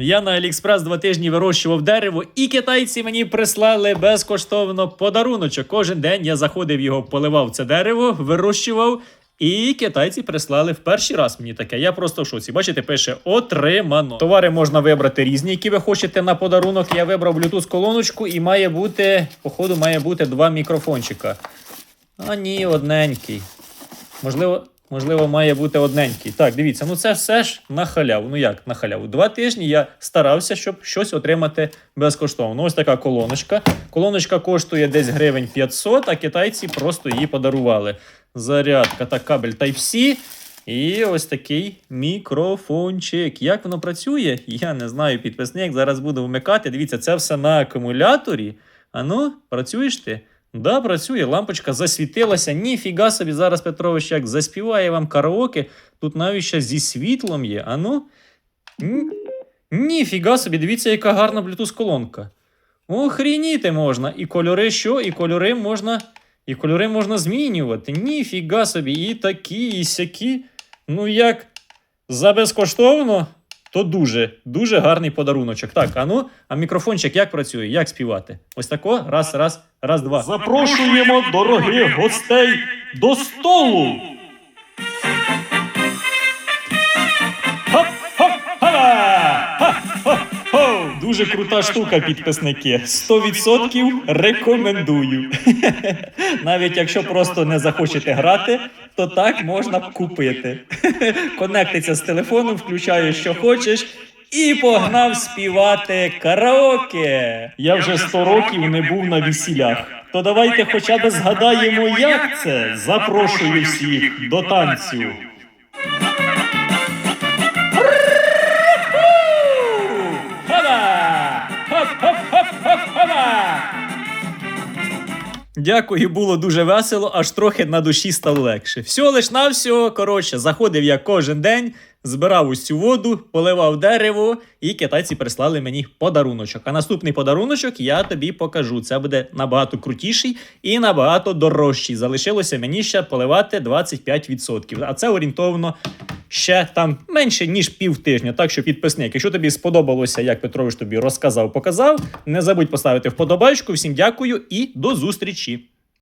Я на Аліекспрес два тижні вирощував дерево, і китайці мені прислали безкоштовно подаруночок. Кожен день я заходив його, поливав це дерево, вирощував. І китайці прислали в перший раз мені таке. Я просто в шоці. Бачите, пише отримано. Товари можна вибрати різні, які ви хочете на подарунок. Я вибрав Bluetooth колоночку і має бути, походу, має бути два мікрофончика. А ні, одненький. Можливо, можливо, має бути одненький. Так, дивіться, ну це все ж на халяву. Ну як на халяву? Два тижні я старався, щоб щось отримати безкоштовно. Ось така колоночка. Колоночка коштує десь гривень 500, а китайці просто її подарували. Зарядка та кабель Type-C. І ось такий мікрофончик. Як воно працює? Я не знаю, підписник. Зараз буду вмикати. Дивіться, це все на акумуляторі. А ну, працюєш ти? Да, працює, лампочка засвітилася. Ніфіга собі, зараз Петрович як заспіває вам караоке. Тут навіть ще зі світлом є. А ну. Н- Ніфіга собі, дивіться, яка гарна Bluetooth колонка. Охрініти можна. І кольори що? І кольори можна. І кольори можна змінювати. Ніфіга собі, і такі, і сякі. Ну як за безкоштовно, то дуже, дуже гарний подаруночок. Так, а ну, а мікрофончик як працює? Як співати? Ось тако, раз, раз, раз, два. Запрошуємо дорогих гостей до столу. Дуже крута штука, підписники. 100% рекомендую. Навіть якщо просто не захочете грати, то так можна купити. Конектиться з телефоном, включаєш, що хочеш, і погнав співати караоке. Я вже 100 років не був на весіллях. То давайте хоча б згадаємо, як це. Запрошую всіх до танцю. Дякую, було дуже весело, аж трохи на душі стало легше. Всього лиш на всього, коротше, заходив я кожен день, збирав цю воду, поливав дерево, і китайці прислали мені подаруночок. А наступний подаруночок я тобі покажу. Це буде набагато крутіший і набагато дорожчий. Залишилося мені ще поливати 25%. А це орієнтовно ще там менше ніж пів тижня. Так що підписник, якщо тобі сподобалося, як Петрович тобі розказав, показав, не забудь поставити вподобайку. Всім дякую і до зустрічі.